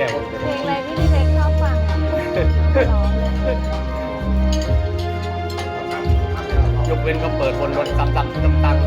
ก้วเพลงอะไรที่พี่เล็กชอบฟังอะร้องเลยยกเว้นก็เปิดวนวนซ้ำๆซ้ง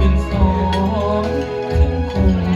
เป็นสองขึ้นคง